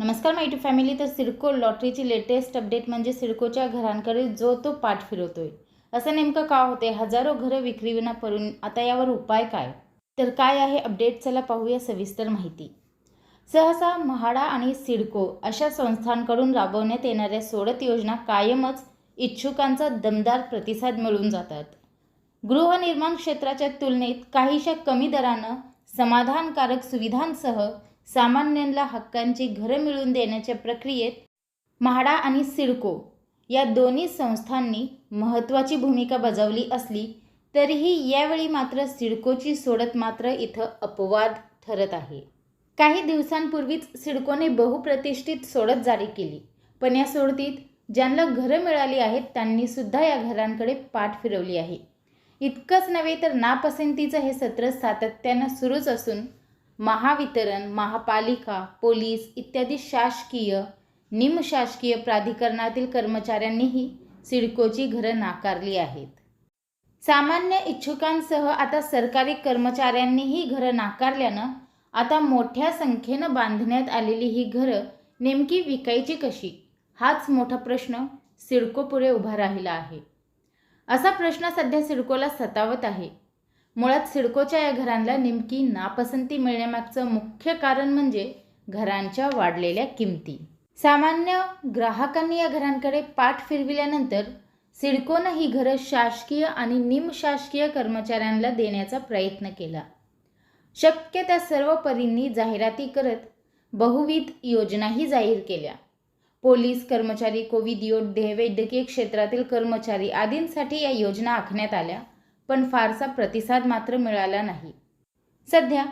नमस्कार माहिती फॅमिली तर सिडको लॉटरीची लेटेस्ट अपडेट म्हणजे सिडकोच्या घरांकडे जो तो पाठ फिरवतोय. असं नेमकं का होते हजारो घरं विक्रीविना पडून आता यावर उपाय काय? तर काय आहे अपडेट चला पाहूया सविस्तर माहिती. सहसा म्हाडा आणि सिडको अशा संस्थांकडून राबवण्यात येणाऱ्या सोडत योजना कायमच इच्छुकांचा दमदार प्रतिसाद मिळून जातात. गृहनिर्माण क्षेत्राच्या तुलनेत काहीशा कमी दरानं समाधानकारक सुविधांसह सामान्यांना हक्कांची घरं मिळवून देण्याच्या प्रक्रियेत म्हाडा आणि सिडको या दोन्ही संस्थांनी महत्त्वाची भूमिका बजावली असली तरीही यावेळी मात्र सिडकोची सोडत मात्र इथं अपवाद ठरत आहे. काही दिवसांपूर्वीच सिडकोने बहुप्रतिष्ठित सोडत जारी केली पण या सोडतीत ज्यांना घरं मिळाली आहेत त्यांनी सुद्धा या घरांकडे पाठ फिरवली आहे. इतकंच नव्हे तर नापसंतीचं हे सत्र सातत्यानं सुरूच असून महावितरण महापालिका पोलीस इत्यादी शासकीय निमशासकीय प्राधिकरणातील कर्मचाऱ्यांनीही सिडकोची घरं नाकारली आहेत. सामान्य इच्छुकांसह आता सरकारी कर्मचाऱ्यांनीही घरं नाकारल्यानं आता मोठ्या संख्येनं बांधण्यात आलेली ही घरं नेमकी विकायची कशी? हाच मोठा प्रश्न सिडकोपुढे उभा राहिला आहे. असा प्रश्न सध्या सिडकोला सतावत आहे. मुळात सिडकोच्या या घरांना नेमकी नापसंती मिळण्यामागचं मुख्य कारण म्हणजे घरांच्या वाढलेल्या किमती. सामान्य ग्राहकांनी या घरांकडे पाठ फिरविल्यानंतर सिडकोनं ही घरं शासकीय आणि निमशासकीय कर्मचाऱ्यांना देण्याचा प्रयत्न केला. शक्य त्या सर्व परींनी जाहिराती करत बहुविध योजनाही जाहीर केल्या. पोलीस कर्मचारी कोविड योद्धे वैद्यकीय क्षेत्रातील कर्मचारी आदींसाठी या योजना आखण्यात आल्या. पण फारसा प्रतिसाद मात्र मिळाला नाही. सध्या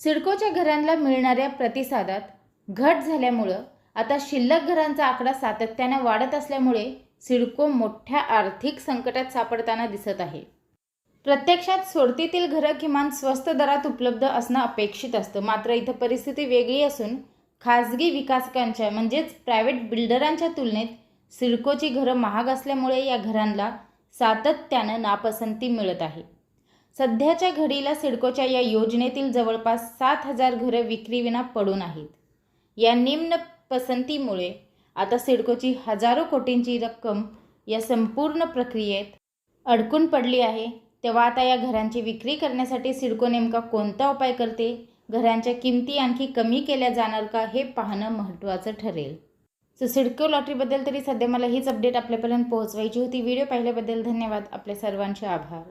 सिडकोच्या घरांना मिळणाऱ्या प्रतिसादात घट झाल्यामुळं आता शिल्लक घरांचा आकडा सातत्यानं वाढत असल्यामुळे सिडको मोठ्या आर्थिक संकटात सापडताना दिसत आहे. प्रत्यक्षात सोडतीतील घरं किमान स्वस्त दरात उपलब्ध असणं अपेक्षित असतं. मात्र इथं परिस्थिती वेगळी असून खाजगी विकासकांच्या म्हणजेच प्रायव्हेट बिल्डरांच्या तुलनेत सिडकोची घरं महाग असल्यामुळे या घरांना सातत्यानं नापसंती मिळत आहे. सध्याच्या घडीला सिडकोच्या या योजनेतील जवळपास सात हजार घरं विक्रीविना पडून आहेत. या निम्न पसंतीमुळे आता सिडकोची हजारो कोटींची रक्कम या संपूर्ण प्रक्रियेत अडकून पडली आहे. तेव्हा आता या घरांची विक्री करण्यासाठी सिडको नेमका कोणता उपाय करते? घरांच्या किमती आणखी कमी केल्या जाणार का हे पाहणं महत्त्वाचं ठरेल. सो सिडको लॉटरीबद्दल तरी सध्या मला हीच अपडेट आपल्यापर्यंत पोहोचवायची होती. व्हिडिओ पाहिल्याबद्दल धन्यवाद. आपल्या सर्वांचे आभार.